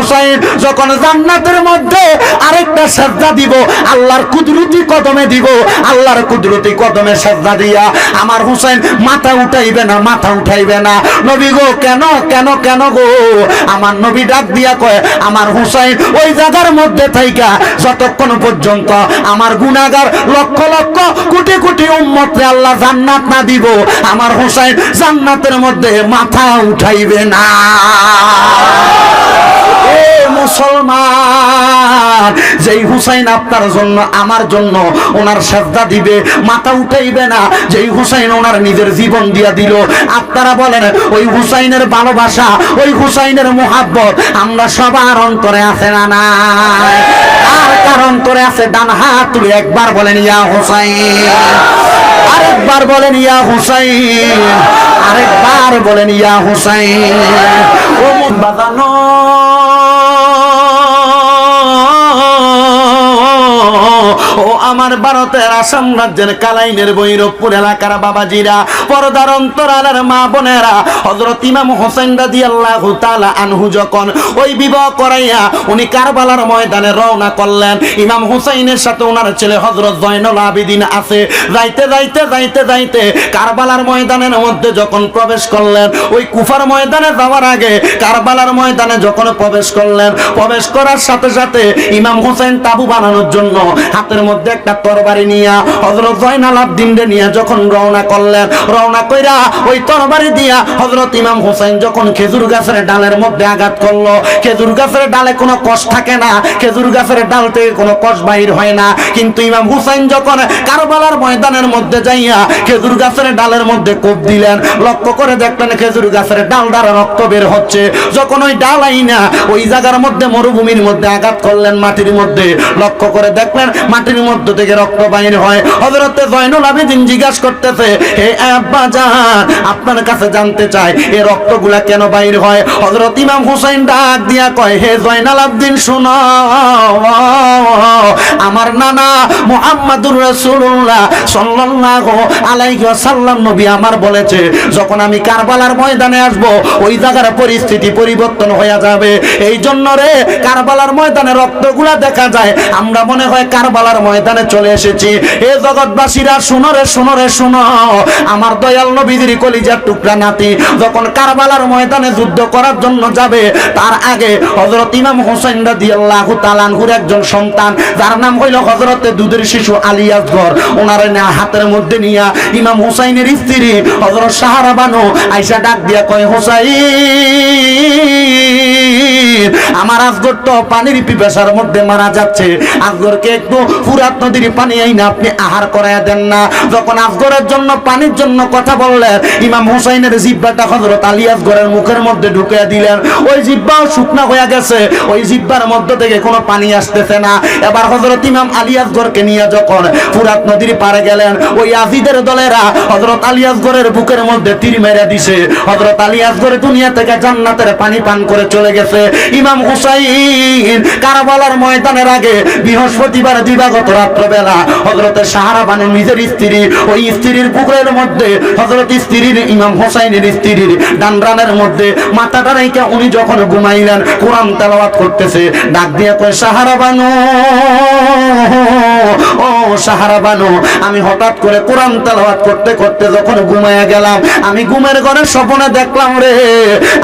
হুসাইন যখন জান্নাতের মধ্যে আরেকটা সাজদা দিব, আল্লাহর কুদরতি কদমে দিব, আল্লাহর কুদরতি কদমে সাজদা দিয়া আমার হুসাইন মাথা উঠাইবে না, মাথা উঠাইবে না। নবী গো, কেন কেন কেন গো? আমার নবী ডাক দিয়া কয়, আমার হুসাইন ওই জায়গার মধ্যে থাইকা, যতক্ষণ পর্যন্ত আমার গুনাগার লক্ষ লক্ষ, কোটি কোটি উম্মতরে আল্লাহ জান্নাত না দিব, আমার হুসাইন জান্নাতের মধ্যে মাথা উঠাইবে না। এ মুসলমান, যেই হুসাইন আপনার জন্য, আমার জন্য ওনার শ্রদ্ধা দিবে, মাথা উঠাইবে না। যেই হুসাইন ওনার নিজের জীবন দিয়া দিল, আপনারা বলেন, ওই হুসাইনের ভালোবাসা, ওই হুসাইনের মোহাব্বত আমরা সবার অন্তরে আছে না নাই? আর কার অন্তরে আছে? ডান হাত তুলে একবার বলেন, ইয়া হুসাইন। আরেকবার বলেন, ইয়া হুসাইন। আরেকবার বলেন, ইয়া হুসাইন। ও বাজানো আমার ভারতের আসাম রাজ্যের কালাইনের বৈরবপুর এলাকার বাবাজিরা, পরদার অন্তরালের মা বোনেরা হজরত ইমাম হোসেন রাজি আল্লাহ আনহু যখন ওই বিবাহ করাইয়া উনি কারবালার ময়দানে রওনা করলেন, ইমাম হুসাইনের সাথে ওনার ছেলে হজরত জয়নুল আবিদিন আছে। যাইতে যাইতে যাইতে যাইতে কারবালার ময়দানের মধ্যে যখন প্রবেশ করলেন, ওই কুফার ময়দানে যাওয়ার আগে কারবালার ময়দানে যখন প্রবেশ করলেন, প্রবেশ করার সাথে সাথে ইমাম হোসেন তাবু বানানোর জন্য হাতের মধ্যে একটা তরবারি নিয়া হজরত জয়নাল আবদিন নিয়ে যখন রওনা করলেন, রওনা কইরা ওই তরবারি দিয়া হজরত ইমাম হোসেন যখন খেজুর গাছের ডালের মধ্যে আঘাত করল, খেজুর গাছের ডালে কোনো কষ থাকে না, খেজুর গাছের ডাল থেকে কোনো কষ বাহির হয় না, কিন্তু ইমাম হুসাইন যখন কারবালার ময়দানের মধ্যে যাইয়া খেজুর গাছের ডালের মধ্যে কোপ দিলেন, লক্ষ্য করে দেখলেন খেজুর গাছের ডাল দ্বারা রক্ত বের হচ্ছে, যখন ওই ডাল আইনা ওই জায়গার মধ্যে মরুভূমির মধ্যে আঘাত করলেন মাটির মধ্যে, লক্ষ্য করে দেখলেন মাটির মধ্যে থেকে রক্ত বাইর হয়। হজরতে জয়নুল আবেদিন জিজ্ঞাসা করতেছে, হে আব্বা জান, আপনার কাছে জানতে চাই এই রক্তগুলা কেন বাইর হয়? হজরত ইমাম হুসাইন ডাক দিয়া কয়, হে জয়নাল আবদিন, শুনো, আমার নানা মুহাম্মাদুর রাসূলুল্লাহ সাল্লাল্লাহু আলাইহি ওয়াসাল্লাম নবী আমার বলেছে, যখন আমি কারবালার ময়দানে আসব, ওই জায়গার পরিস্থিতি পরিবর্তন হয়ে যাবে। এই জন্য রে, কারবালার ময়দানে রক্তগুলা দেখা যায়। আমরা মনে হয় কারবালার ময়দানে চলে এসেছি। এ জগৎবাসীরা, শুনো রে, শুনো আমার দয়াল নবীদের কলিজার টুকরা নাতি যখন কারবালার ময়দানে যুদ্ধ করার জন্য যাবে, তার আগে হজরত ইমাম হোসেন রাদিয়াল্লাহু তাআলার একজন সন্তান, যার নাম হইল হজরতে দুধের শিশু আলী আসগর ওনার না হাতের মধ্যে নিয়া ইমাম হুসাইনের স্ত্রী হজরত সাহারা বানু আইসা ডাক দিয়া কয়, হোসাইন, আমার আজগর তো পানির পিপাসার মধ্যে মারা যাচ্ছে। আজগরকে একটু ফুরাত নদীর পানি আইনা আপনি আহার করাইয়া দেন না। যখন আজগরের জন্য, পানির জন্য কথা বললেন, ইমাম হুসাইনের জিব্বাটা হজরত আলী আসগরের মুখের মধ্যে ঢুকিয়ে দিলেন। ওই জিব্বাও শুকনা হয়ে গেছে। ওই জিব্বার মধ্য থেকে কোনো পানি আসতেছে না। এবার হজরত ইমাম আলী আসগরকে নিয়ে যখন ফুরাত নদীর পারে গেলেন, ওই আজিদের দলেরা হজরত আলী আসগরের বুকের মধ্যে তীর মেরে দিছে। হজরত আলী আসগরে দুনিয়া থেকে জান্নাতের পানি পান করে চলে গেছে। ইমাম হুসাইন কারাবালার ময়দানের আগে বৃহস্পতিবার দিবাগত রাত্রবেলা হজরতের সাহারা বানু নিজের স্ত্রী, ওই স্ত্রীর বুকের মধ্যে হজরত স্ত্রীর ইমাম হোসাইনের স্ত্রীর ডানরানের মধ্যে মাথাটা রেখে উনি যখন ঘুমাইলেন, কোরআন তেলাওয়াত করতেছে, ডাক দিয়ে কয় সাহারা বানু, ও সাহারা বানু, আমি হঠাৎ করে কোরআন তেলাওয়াত করতে করতে যখন ঘুমাইয়া গেলাম, আমি ঘুমের ঘরে স্বপ্নে দেখলাম রে,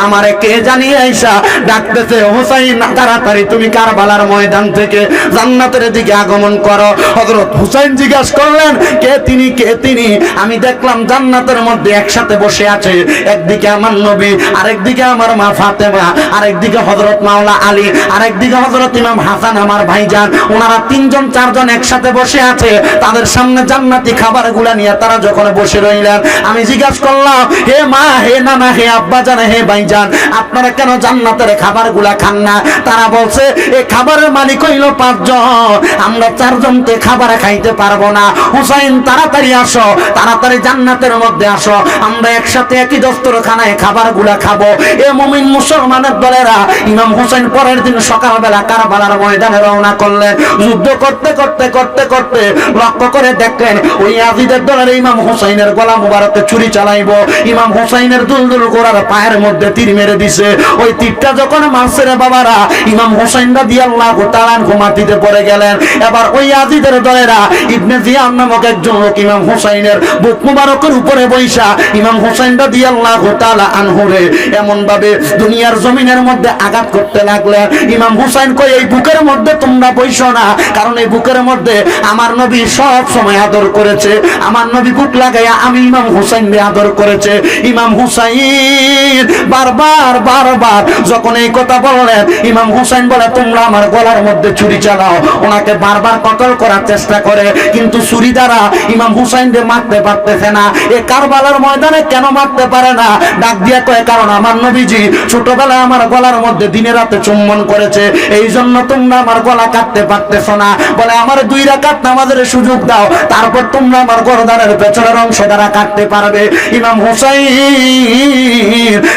আমারে কে জানিয়ে আইসা ডাকতেছে হোসাইন, তাড়াতাড়ি তুমি কারবালার ময়দান থেকে জান্নাতের দিকে আগমন করো। হযরত হুসাইন জিজ্ঞাসা করলেন, কে তিনি কে তিনি? আমি দেখলাম জান্নাতের মধ্যে একসাথে বসে আছে। একদিকে আমার নবী, আরেকদিকে আমার মা ফাতেমা, আরেকদিকে হযরত মাওলা আলী, আরেকদিকে হযরত ইমাম হাসান আমার ভাইজান। ওনারা তিনজন, চারজন একসাথে বসে আছে। তাদের সামনে জান্নাতি খাবারগুলা নিয়ে তারা যখন বসে রইলেন, আমি জিজ্ঞাসা করলাম, হে মা, হে নানা, হে আব্বা জান, হে ভাইজান, আপনারা কেন জান্নাতের খাবারগুলা খান না? তারা বলছে এই খাবারের মালিক হইল পাঁচজন। আমরা চারজন পর্যন্ত খাবার খাইতে পারব না। হুসাইন, তাড়াতাড়ি আসো, তাড়াতাড়ি জান্নাতের মধ্যে আসো। আমরা একসাথে একই দস্তরখানায় খাবারগুলা খাব। এ মুমিন মুসলমানের দলেরা, ইমাম হুসাইন পরের দিন সকালবেলা কারবালার ময়দানে রওনা করলেন। যুদ্ধ করতে করতে করতে করতে লক্ষ্য করে দেখলেন, ওই আজিদের দলের ইমাম হুসাইনের গলা মুবারকে ছুরি চালাইবো। ইমাম হুসাইনের দুলদুল গোড়ার পায়ের মধ্যে তীর মেরে দিছে। ওই তীরটা যখন মারছে রে বাবারা, ইমাম হুসাইন রাদি আল্লাহ তালান ঘুমাতিতে পড়ে গেলেন। এবার ওই আজিদের দলেরা ইবনে জিয়ান নামক একজন লোক ইমাম হুসাইনের বুক মুবারকের উপরে বৈশা। ইমাম হুসাইন রাদি আল্লাহ তালা আনহুরে এমন ভাবে দুনিয়ার জমিনের মধ্যে আঘাত করতে লাগলেন ইমাম হুসাইন কই এই বুকের মধ্যে তোমরা বইসো না, কারণ এই বুকের মধ্যে আমার নবী সব সময় আদর করেছে। আমার নবী বুক লাগাইয়া আমি ইমাম হুসাইন আদর করেছে। ইমাম হুসাইন বারবার বারবার যখন এই কথা বললেন, ইমাম হুসাইন বলে, তোমরা আমার গলার মধ্যে ছুরি চালাও। ওনাকে বারবার কতল করার চেষ্টা করে, কিন্তু ছুরি দ্বারা ইমাম হুসাইনকে মারতে পারতেছে না। এ কারবালার ময়দানে কেন মারতে পারে না? ডাক দিয়া কয়, কারণ আমার নবীজি ছোটবেলায় আমার গলার মধ্যে দিনে রাতে চুম্বন করেছে। এই জন্য তোমরা আমার গলা কাটতে পারতেছ না। বলে, আমার দুই রাকাত নামাজের সুযোগ দাও। তারপর তোমরা আমার গরদানের পেছনের অংশ দ্বারা কাটতে পারবে। ইমাম হুসাইন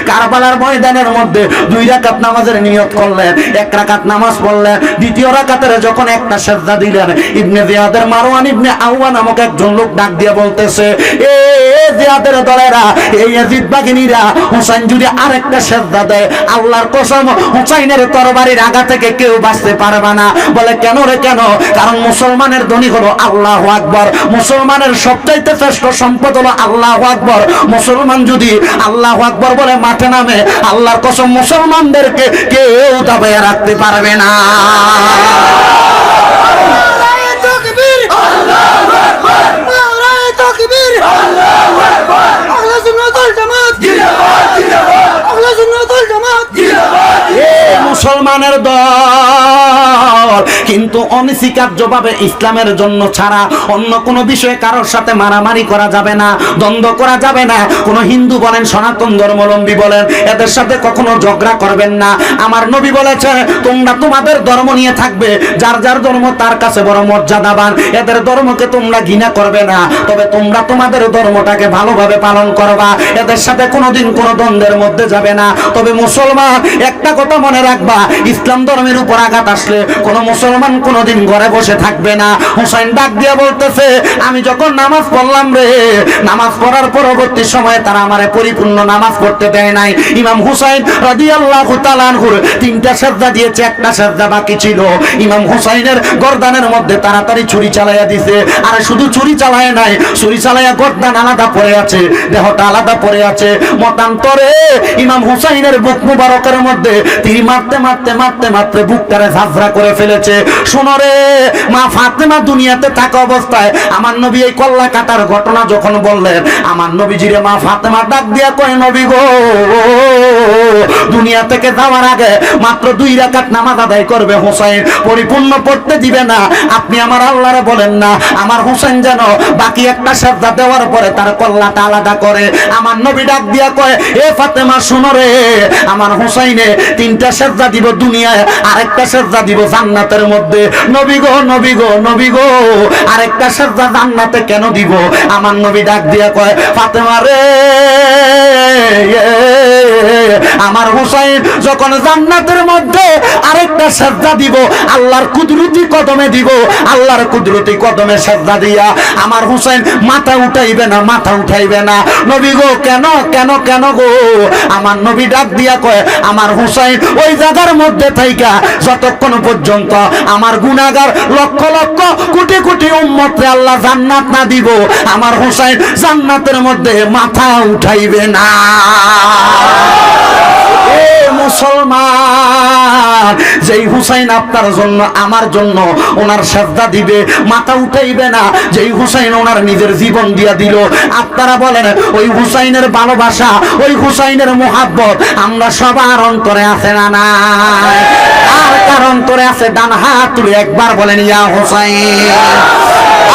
কারবালার ময়দানের মধ্যে দুই রাকাত নামাজের নিয়ত করলেন। এক রাকাত নামাজ পড়লেন। দ্বিতীয় রাকাতের যখন একটা সেজদা দিলেন ইবনে জিয়াদের মারওয়ান ইবনে আউয়া নামক একজন লোক ডাক দিয়ে বলতেছে, এ জিয়াদের দলেরা, এই ইয়াজিদ বাগিনীরা হুসাইন যদি আরেকটা সেজদা দেয়, আল্লাহর কসম, হুসাইনের তরবারির আগা থেকে কেউ বাঁচতে পারবে না। বলে, কেন রে কেন? কারণ মুসলমানের ধনী হলো আল্লাহ আকবর। মুসলমানের সবচাইতে শ্রেষ্ঠ সম্পদ হলো আল্লাহ আকবর। মুসলমান যদি আল্লাহ আকবর বলে মাঠে নামে, আল্লাহর কসম মুসলমানদেরকে কেউ দাবাইয়া রাখতে পারবে না নারায়ে তাকবীর আল্লাহু আকবার নারায়ে তাকবীর আল্লাহু আকবার। আহলে সুন্নাত ওয়াল জামাত। জিন্দাবাদ জিন্দাবাদ। আহলে সুন্নাত ওয়াল জামাত। জিন্দাবাদ এ মুসলমানের দল। কিন্তু অনস্বীকার্যভাবে ইসলামের জন্য ছাড়া অন্য কোনো বিষয়ে কারোর সাথে মারামারি করা যাবে না, দ্বন্দ্ব করা যাবে না। কোনো হিন্দু বলেন, সনাতন ধর্মাবলম্বী বলেন, এদের সাথে কখনো ঝগড়া করবেন না। আমার নবী বলেছে, তোমরা তোমাদের ধর্ম নিয়ে থাকবে, যার যার ধর্ম তার কাছে বড় মর্যাদাবান। এদের ধর্মকে তোমরা ঘৃণা করবে না, তবে তোমরা তোমাদের ধর্মটাকে ভালোভাবে পালন করবা। এদের সাথে কোনোদিন কোনো দ্বন্দ্বের মধ্যে যাবে না। তবে মুসলমান, একটা কথা মনে রাখবা, ইসলাম ধর্মের উপর আঘাত আসলে কোনো মুসলমান কোনোদিন ঘরে বসে থাকবে না। হুসাইন ডাক দিয়ে বলতেছে, আমি যখন নামাজ পড়লাম রে, নামাজ পড়ার পরবর্তী সময়ে তারা আমারে পরিপূর্ণ নামাজ পড়তে দেয় নাই। ইমাম হুসাইন রাদিয়াল্লাহু তাআলা আনহুর তিনটা সেজদা দিয়েছে, একটা সেজদা বাকি ছিল। ইমাম হুসাইনের গর্দানের মধ্যে তাড়াতাড়ি ছুরি চালাইয়া দিছে। আর শুধু ছুরি চালায় নাই, ছুরি চালাইয়া গর্দান আলাদা পড়ে আছে, দেহটা আলাদা পড়ে আছে। মতান্তরে ইমাম হুসাইনের বুক মুবারকের মধ্যে তীর মারতে মারতে মারতে মারতে বুকটারে ঝাঁঝরা করে ফেলেছে। শোনো মা ফাতেমা দুনিয়াতে থাকা অবস্থায় আমার নবী এই কল্লা কাটার ঘটনা যখন বললেন, আমার নবীজিরে মা ফাতেমা ডাক দিয়া কয়, নবী গো, দুনিয়া থেকে যাওয়ার আগে মাত্র দুই রাকাত নামাজ আদায় করবে হোসেন পরিপূর্ণ পড়তে দিবে না। আপনি আমার আল্লাহরে বলেন না, আমার হোসেন যেন বাকি একটা শ্রদ্ধা দেওয়ার পরে তার কল্লাটা আলাদা করে। আমার নবী ডাক দিয়া কয়, এ ফাতেমা, শুনো আমার হোসাইনে তিনটা শ্রদ্ধা দিব দুনিয়ায়, আরেকটা শ্রদ্ধা দিব জান্নাতের মধ্যে। নবী গো নবী গো নবী গো, আরেকটা শ্রদ্ধা জান্নাতে কেন দিব? আমার নবী ডাক দিয়া কয়, ফাতেমা রে আমার হুসাইন যখন জান্নাতের মধ্যে আরেকটা শ্রদ্ধা দিব, আল্লাহর কুদরতি কদমে দিব, আল্লাহর কুদরতি কদমে শ্রদ্ধা দিয়া আমার হুসাইন মাথা উঠাইবে না, মাথা উঠাইবে না। নবী গো, কেন কেন কেন গো? আমার নবী ডাক দিয়া কয়, আমার হুসাইন ওই জায়গার মধ্যে থাইকা, যতক্ষণ পর্যন্ত আমার গুণাগার লক্ষ লক্ষ কোটি কোটি উম্মতে আল্লাহ জান্নাত না দিব। আমার হুসাইন জান্নাতের মধ্যে মাথা উঠাইবে না। মুসলমান, যেই হুসাইন আপনার জন্য, আমার জন্য ওনার শ্রদ্ধা দিবে, মাথা উঠাইবে না। যেই হুসাইন ওনার নিজের জীবন দিয়া দিল, আপনারা বলেন, ওই হুসাইনের ভালোবাসা, ওই হুসাইনের মোহাব্বত আমরা সবার অন্তরে আছে না নাই? আর কার অন্তরে আছে? ডান হাত তুলে একবার বলেন, ইয়া হুসাইন।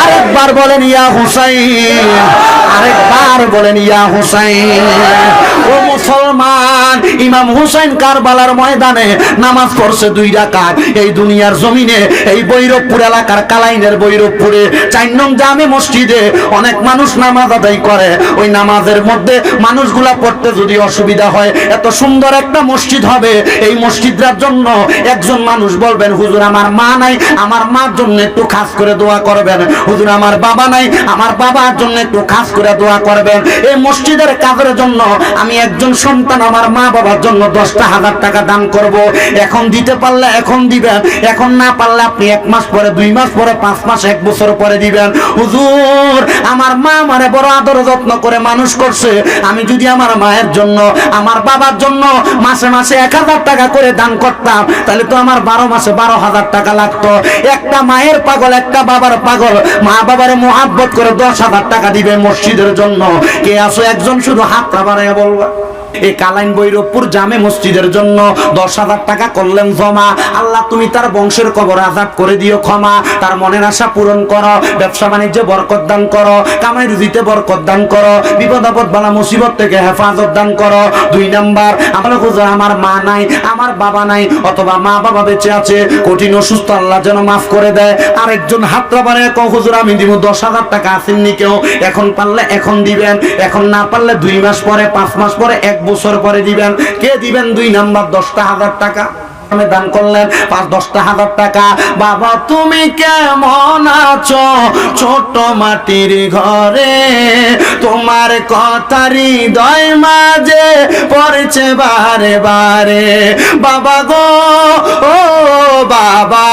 আরেকবার বলেন, ইয়া হুসাইন। আরেকবার বলেন, ইয়া হুসাইন। ও মুসলমান। ইমাম হুসাইন কারবালার ময়দানে নামাজ পড়ছে দুই রাকাত। এই দুনিয়ার জমিনে, এই বৈরবপুর এলাকার কালাইনের বৈরবপুরে চার নং জামে মসজিদে অনেক মানুষ নামাজ আদায় করে। ওই নামাজের মধ্যে মানুষগুলা পড়তে যদি অসুবিধা হয়, এত সুন্দর একটা মসজিদ হবে। এই মসজিদটার জন্য একজন মানুষ বলবেন, হুজুর, আমার মা নাই, আমার মার জন্য একটু খাস করে দোয়া করবেন। হুজুর, আমার বাবা নাই, আমার বাবার জন্য একটু খাস করে দোয়া করবেন। এই মসজিদের কাজের জন্য আমি একজন সন্তান আমার মা বাবার জন্য দশটা হাজার টাকা দান করব। এখন দিতে পারলে এখন দিবেন, এখন না পারলে আপনি এক মাস পরে, দুই মাস পরে, পাঁচ মাস, এক বছর পরে দিবেন। হুজুর, আমার মা আমারে বড় আদর যত্ন করে মানুষ করছে। আমি যদি আমার মায়ের জন্য, আমার বাবার জন্য মাসে মাসে এক হাজার টাকা করে দান করতাম, তাহলে তো আমার বারো মাসে বারো হাজার টাকা লাগতো। একটা মায়ের পাগল, একটা বাবার পাগল, মা বাবারে মোহাব্বত করে দশ হাজার টাকা দিবে মসজিদের জন্য। কে আসো একজন শুধু হাতটা বাড়াইয়া বলবা? এই কালাইন বৈরবপুর জামে মসজিদের জন্য দশ হাজার টাকা করলেন জমা। আল্লাহ, তুমি তার বংশের কবর আজাদ করে দিও ক্ষমা। তার মনের আশা পূরণ করো, ব্যবসা বাণিজ্যে বরকত দান করো, কামাই রুজিতে বরকত দান করো বিপদ আপদ বালা মুসিবত থেকে হেফাজত দান করো। দুই নাম্বার, আমার হুজুর, আমার মা নাই, আমার বাবা নাই, অথবা মা বাবা বেঁচে আছে, কঠিন অসুস্থ আল্লাহ যেন মাফ করে দেয়। আরেকজন হাতটা বাড়ে ক হুজুর, আমি দিব দশ হাজার টাকা, আসেননি কেউ? এখন পারলে এখন দিবেন, এখন না পারলে দুই মাস পরে, পাঁচ মাস পরে, এক বছর পরে দিবেন। কে দিবেন? দুই নাম্বার, দশটা হাজার টাকা। আমি দান করলেন, পাঁচ, দশটা হাজার টাকা। বাবা, তুমি কেমন আছো? ছোট মাটির ঘরে তোমার কথা হৃদয় মাঝে পড়ছে বারে বারে। বাবা গো, ও বাবা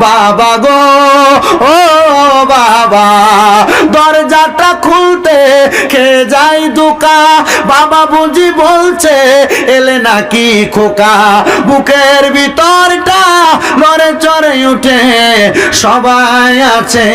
বাবা গো, ও বাবা। খুলতে খে যাই দুকা বাবা বুঝি বলছে, এলে নাকি খোকা? বুকের ভিতরটা নড়ে চড়ে উঠে, সবাই আছে,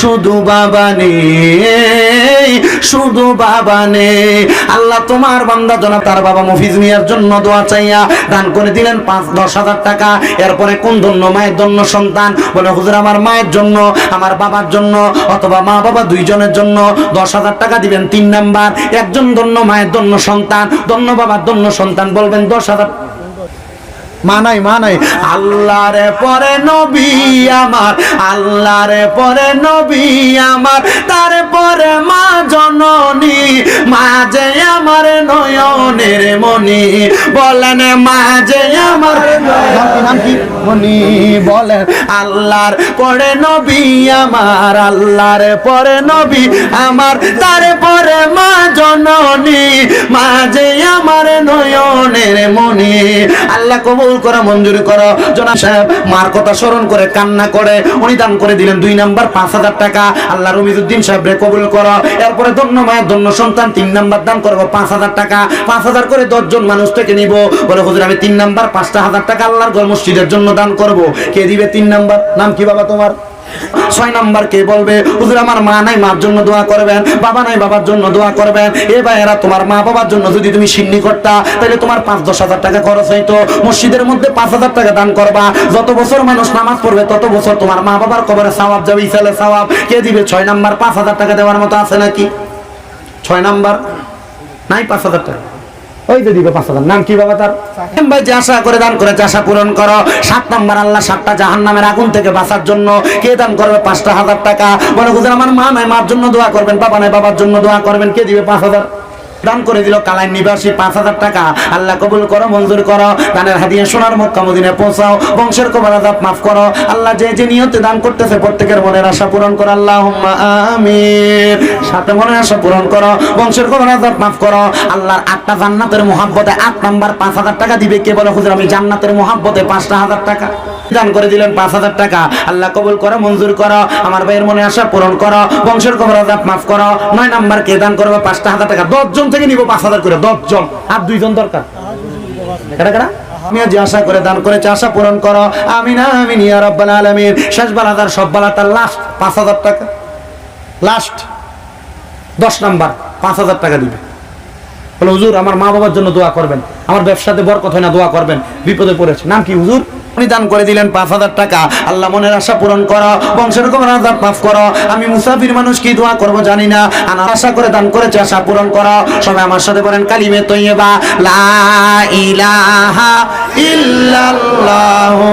শুধু বাবা নেই, শুধু বাবা নেই। আল্লাহ তোমার বান্দা জনা তার বাবা মফিজ মিয়ার জন্য দোয়া চাইয়া দান করে দিলেন পাঁচ, দশ হাজার টাকা। এরপরে কোন ধন্য মায়ের জন্য সন্তান? বলে, হুজুর, আমার মায়ের জন্য, আমার বাবার জন্য, অথবা মা বাবা দুইজনের জন্য দশ হাজার টাকা দিবেন। তিন নাম্বার, একজন ধন্য মায়ের ধন্য সন্তান, ধন্য বাবার ধন্য সন্তান বলবেন, দশ হাজার মা নাই মা নাই আল্লাহরে পরে নবী আমার আল্লাহরে পরে নবী আমার তারপরে মা জননী মা যে আমার নয়নের মনি বলেন মা যে আমার মনি বলেন আল্লাহর পরে নবী আমার আল্লাহর পরে নবী আমার তারপরে মা জননী মা যে আমার নয়নের মনি আল্লাহ কবুল করে, মঞ্জুরি করা। জনাব সাহেব মার কথা স্মরণ করে কান্না করে উনি দান করে দিলেন দুই নাম্বার, পাঁচ হাজার টাকা। আল্লাহ রমিজুদ্দিন সাহেব রে কবুল করো। এরপরে ধন্য মায়ের ধন্য সন্তান, তিন নাম্বার দান করব, পাঁচ হাজার টাকা। পাঁচ হাজার করে দশজন মানুষ থেকে নিব। বলে হুজুর, আমি তিন নাম্বার, পাঁচটা হাজার টাকা আল্লাহর ঘর মসজিদের জন্য দান করব। কে দিবে তিন নাম্বার? নাম কি বাবা তোমার? ছয় নাম্বার কে বলবে, হুজুর, আমার মা নাই, মার জন্য দোয়া করবেন, বাবা নাই, বাবার জন্য দোয়া করবেন। এ ভাইয়েরা, তোমার মা বাবার জন্য যদি তুমি সিন্নি করতা তাহলে তোমার পাঁচ, দশ হাজার টাকা খরচ হইতো। মসজিদের মধ্যে পাঁচ হাজার টাকা দান করবা। যত বছর মানুষ নামাজ পড়বে, তত বছর তোমার মা বাবার কবরে সওয়াব যাবে, ইসালে সওয়াব। কে দিবে? ছয় নাম্বার, পাঁচ হাজার টাকা দেওয়ার মতো আছে নাকি? ছয় নাম্বার? নাই, পাঁচ হাজার টাকা। ওই তো দিবে পাঁচ হাজার। নাম কি বাবা তার? ভাই যে আশা করে দান করে আশা পূরণ করো। সাত নাম্বার আল্লাহ সাতটা জাহান নামের আগুন থেকে বাঁচার জন্য কে দান করবে পাঁচটা হাজার টাকা? বলে হুজুর আমার মা নাই মার জন্য দোয়া করবেন বাবা নাই বাবার জন্য দোয়া করবেন। কে দিবে পাঁচ হাজার? দান করে দিল কালাই নিবাসী পাঁচ হাজার টাকা। আল্লাহ কবুল করো, মঞ্জুর করো দানের হাদিয়ে সোনার মক্কা মদিনে পৌঁছাও, বংশের কবর আজাব মাফ করো। আল্লাহ যে যে নিয়তে দান করতেছে, প্রত্যেকের মনের আশা পূরণ করো। আল্লাহ আমিন। সাথে মনের আশা পূরণ করো, বংশের কবর আজাব মাফ করো। আল্লাহর আটটা জান্নাতের মহাব্বতে আট নাম্বার পাঁচ হাজার টাকা দিবে কে বলে? হুজুর, আমি জান্নাতের মহাব্বতে পাঁচটা হাজার টাকা। দান করে দিলেন পাঁচ হাজার টাকা। আল্লাহ কবুল করো, মঞ্জুর করো, আমার ভাইয়ের মনে আশা পূরণ করো, বংশের কবর আজাব মাফ করো। নয় নাম্বার কে দান করবে? পাঁচটা হাজার টাকা। দশজন থেকে নিব পাঁচ হাজার করে, দশজন। আর দুইজন দরকার। করে, করো? আমার মা বাবার জন্য দোয়া করবেন। আমার ব্যবসাতে বরকত হয় না, দোয়া করবেন। বিপদে পড়েছে। নাম কি, হুজুর? দান করে দিলেন, পাঁচ হাজার টাকা। আল্লাহ মনের আশা পূরণ করো, বংশের আজাব মাফ করো। আমি মুসাফির মানুষ, কি দোয়া করব জানি না। আনা আশা করে দান করেছে, আশা পূরণ করো। সবাই আমার সাথে বলেন, কালিমে তৈয়বা, লা ইলাহা ইল্লাল্লাহু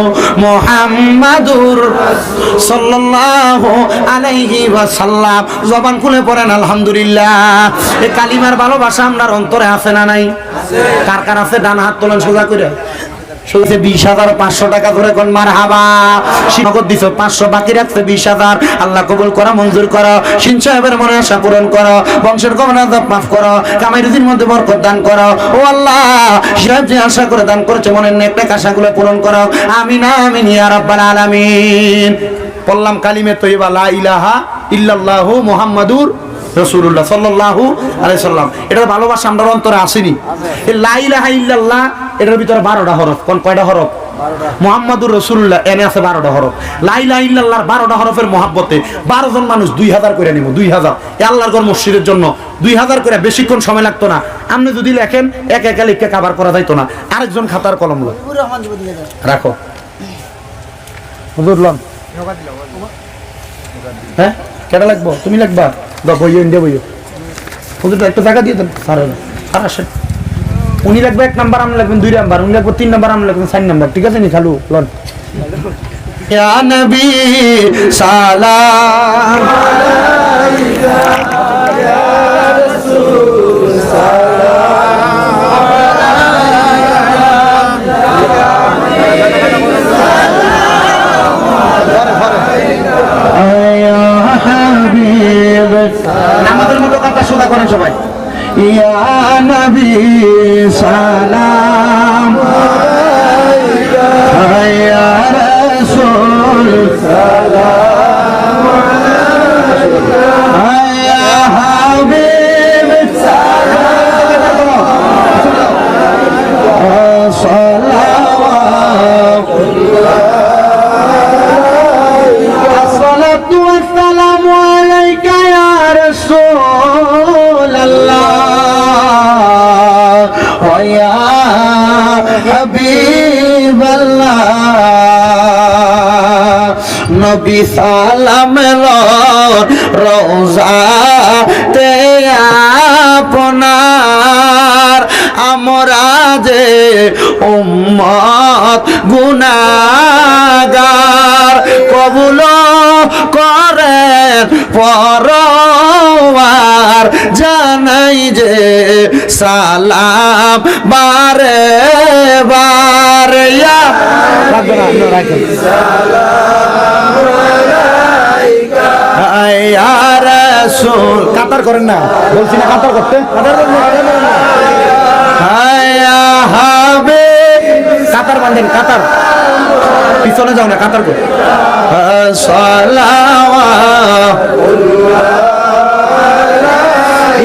মুহাম্মাদুর আলাইহি ওয়াসাল্লাম। জবান খুলে পড়েন, আলহামদুলিল্লাহ। এই কালিমার ভালোবাসা আপনার অন্তরে আছে না নাই? কার কার আছে? ডান হাত তোলেন, সোজা করে। শুনছে বিশ হাজার পাঁচশো টাকা ধরে কোন মার হাবা নগদ দিছ, পাঁচশো বাকি রাখছে বিশ হাজার। আল্লাহ কবুল করা, মঞ্জুর করো। সিন সাহেবের মনে আশা পূরণ করো। বংশের কমনা মাফ করো। কামাই রুজির মধ্যে বরকত দান করো। ও আল্লাহ, সাহেব যে আশা করে দান করেছে, মনের নেকটেক আশাগুলো পূরণ করো। আমিন আমিন, ইয়া রাব্বাল আলামিন। বললাম কালিমে তৈবা লা ইলাহা ইল্লাল্লাহু মুহাম্মাদুর রসুল্লাহ সাল্লাল্লাহু আলাইহি সাল্লাম। এটার ভালোবাসা আমরা অন্তরে আসেনি। এই লা ইলাহা ইল্লাল্লাহ এটার ভিতরে বারোটা হরফ। কোন কয়টা হরফ? মোহাম্মদুর রসুল্লাহ এনে আছে বারোটা হরফ। লাইলা ইল্লাল্লাহর বারোটা হরফের মহাব্বতে বারো জন মানুষ দুই হাজার করে নিব দুই হাজার। এ আল্লাহর ঘর মসজিদের জন্য দুই হাজার করে বেশিক্ষণ সময় লাগতো না। আপনি যদি লেখেন এক একা লিখে কাবার করা যাইতো না। আরেকজন খাতার কলম রাখো। হ্যাঁ? কেটা লাগবো? তুমি লাগবা? দাও বইও ইন্ডিয়া বইও হুজুর একটা টাকা দিয়ে দেন। স্যার স্যার আসেন। উনি লাগবে এক নাম্বার, আমি লাগবেন দুই নাম্বার, উনি লাগবে তিন নাম্বার, আমি লাগবেন চার নাম্বার। ঠিক আছে নি, খালু? লন। ইয়া নবী সালাম। رسول الله ويا حبيب الله نبي سلام روزا تے اپنا امرا যে উম্মত গুনাগার কবুল করেন পরওয়ার জানাই যে সালাম বারে বারে ইয়া লাগবে না রাখেন কাতার করেন না বলছি না কাতার করতে কাতার করেন হাবিব কাতার বান্ধেন কাতার। পিছনে যাও না কাতার করে।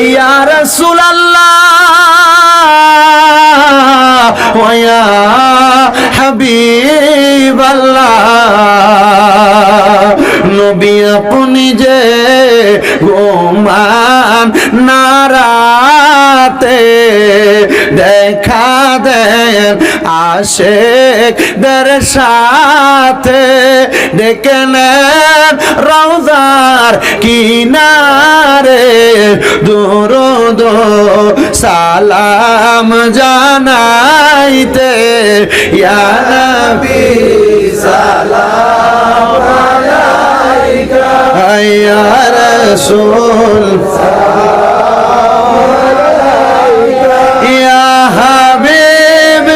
ইয়া রাসূলুল্লাহ। ওয়া ইয়া নবী আপনি যে গোমান নারাতে দেখা দেন আশেক দের সাথে ডেকে নেন রওজার কিনারে দুরুদ সালাম জানাইতে। ইয়া নবী সালাম আলাইকা ইয়া রাসূল ইয়া হাবিব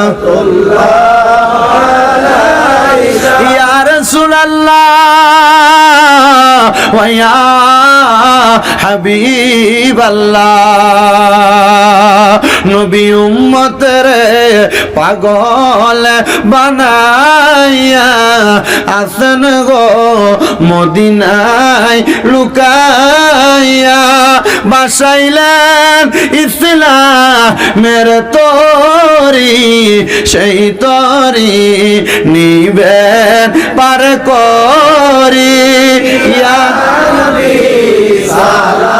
সালাওয়াতুল্লাহ ইয়া রাসূলুল্লাহ ওয়া ইয়া হাবিবাল্লাহ নবী উম্মতের পাগল বানাইয়া আসেন গো মদিনায় লুকাইয়া। বাসাইলেন ইসলামের তরি, সেই তরি নিবেন পার করি। ইয়া নবী সালাম।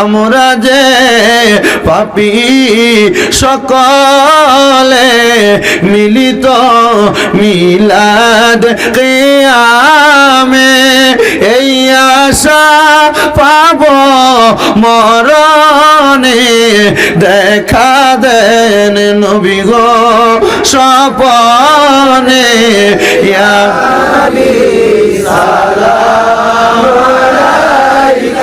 আমরা যে পাপি সকলে মিলিত মিলাদ কেয়ামে, এই আশা পাব মরণে। দেখা দেন নবী গো স্বপনে। ইয়া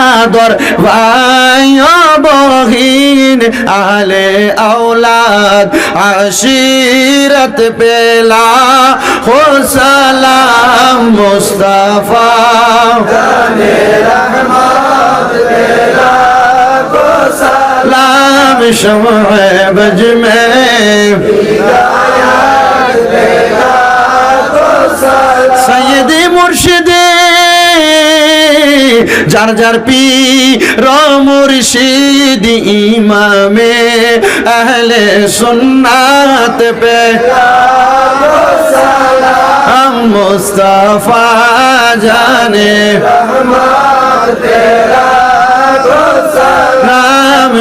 আদর ভাই বহিন আলে আওলাদ আশিরত পেলা হো সালাম মুস্তাফা। সালাম। শমজ মে সৈয়দ মুর্শিদে যার যার পি রমুর্শিদ ইমামে আহলে সুন্নাত পে। हम मुस्तफा जाने तेरा नाम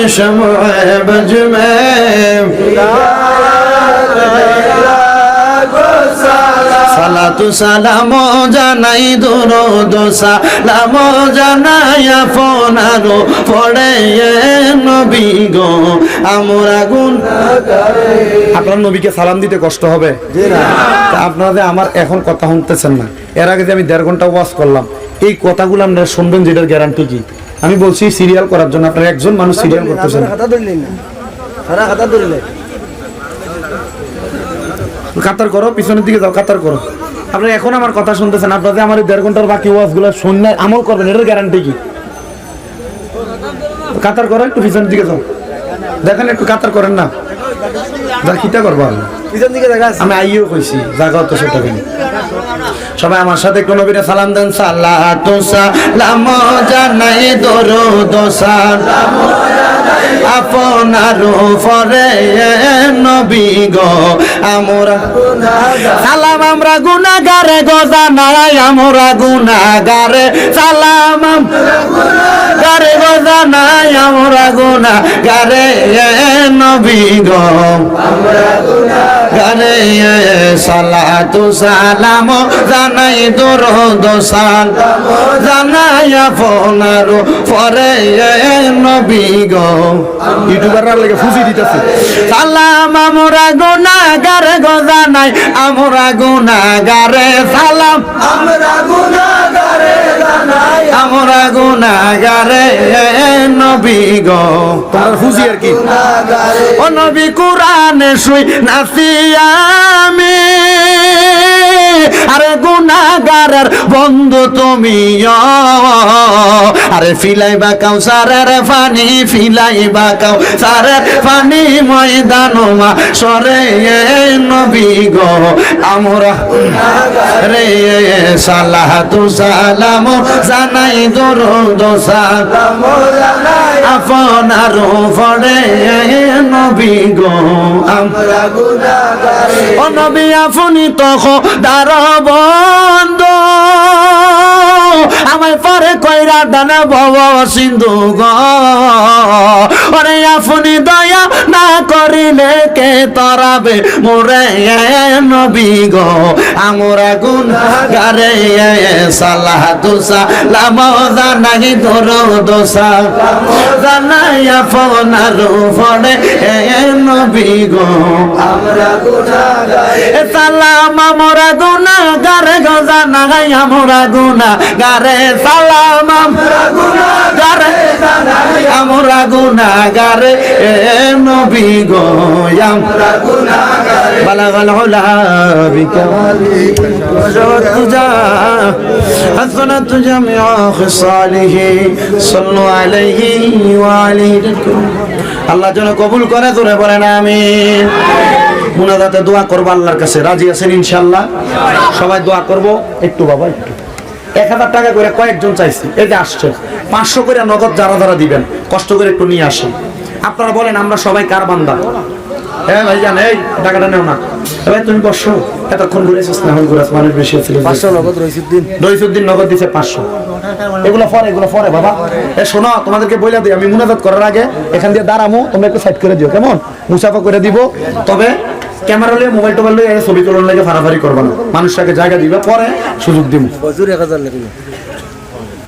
সালাতু সালাম জানাই দূর দোসা লাম জানাই আপনারো পড়ে নবী গো। আমরা গুণ আপনার নবীকে সালাম দিতে কষ্ট হবে? আপনাদের আমার এখন কথা শুনতেছেন না। এর আগে যে আমি দেড় ঘণ্টা ওয়াশ করলাম এই কথাগুলো আপনারা শুনবেন যেটার গ্যারান্টি কি? আমি বলছি সিরিয়াল করার জন্য আপনারা একজন মানুষ সিরিয়াল করতেছেন। কাতার করো পিছনের দিকে যাও কাতার করো। আপনারা এখন আমার কথা শুনতেছেন আপনাদের আমার দেড় ঘণ্টার বাকি ওয়াজগুলো শুনলে আমল করবেন এটার গ্যারান্টি কি? কাতার করো একটু পিছনের দিকে যাও। দেখেন একটু কাতার করেন না। যা খিতা করব আমি? পিছন দিকে দেখা আমি আইও কইছি জায়গা তো সেটা কেন? সবাই আমার সাথে কোন নবীরে সালাম দেন সাল্লাহ তো সালাম জানাই দরো দোসালাম আপনার ফরে নবী গো, আমরা সালাম, আমরা গুনাগারে গো, জানাই আমরা গুনাগারে। সালাম গারে গো, জানাই আমরা গুনাগারে নবী গো। গানে সালাতু সালাম, জানাই দর দোসাল জানাই আপনার পরে নবী গো। ইউটিউবাররা লাগে ফুজি দিতেছে। সালাম আমরা গুনাহগার গো জানাই আমরা গুনাহগারে সালাম। আমরা গুনাহগারে জানাই। আমরা গুনাহগারে নবী গো। ফুজি আর কি? ও নবী কোরআনে শুই নাসি আমি। আরে গুনাগারের বন্ধু তুমি আরে ফিলাইবা কাউ সারের পানি ফিলাইবা কাউ সারের পানি ময়দান মা সরে নবী গো। আমরা রে সালাহ তু সালাম জানাই, দরুদ সালাম। আপনার ফড়ে নবী গো আমরা গুণাগারে ও নবী আপনি তখ দার বন্ধ। আমায় পরে কইরা দানা ভব সিন্ধু গ। ওরে আপনি দয়া না করিলে কে তরাবে মোরে নবী গো। আমরা গুণ গারে সালাহ তুসা লাম জানাই দর দোসা জানাই আপনার ফড়ে নবী গো। আমরা গুনাহগারে এ সালাম আমরা গুনাহগার গজা জানাই আমরা গুনা গারে সালাম। আমরা এ নবী গো আল্লাহ যেন কবুল করে তোরে বলেন আমি মুনাদাতে দোয়া করব আল্লাহর কাছে। রাজি আছেন ইনশাল্লাহ সবাই দোয়া করব? একটু বাবা, একটু। এক হাজার টাকা করে কয়েকজন চাইছি। এই যে আসছে। পাঁচশো করে নগদ যারা যারা দিবেন কষ্ট করে একটু নিয়ে আসেন। আপনারা বলেন আমরা সবাই কার বান্দা? হ্যাঁ ভাই জান এই টাকাটা নেও না। ভাই তুমি বসো। এতক্ষণ ঘুরেছিস না? এখন ঘুরেছ মানুষ বেশি ছিল পাঁচশো নগদ রইসুদ্দিন রইসুদ্দিন নগদ দিছে পাঁচশো। এগুলো পরে এগুলো পরে বাবা। এ শোনো তোমাদেরকে বইলা দিই। আমি মুনাজাত করার আগে এখান দিয়ে দাঁড়ামো তোমরা একটু সাইড করে দিও কেমন? মুসাফা করে দিব। তবে ক্যামেরা লইয়া, মোবাইল টোবাইল লইয়া ছবি তোলার লাগে ফাড়াফাড়ি করবা না। মানুষটাকে জায়গা দিবা, পরে সুযোগ দিব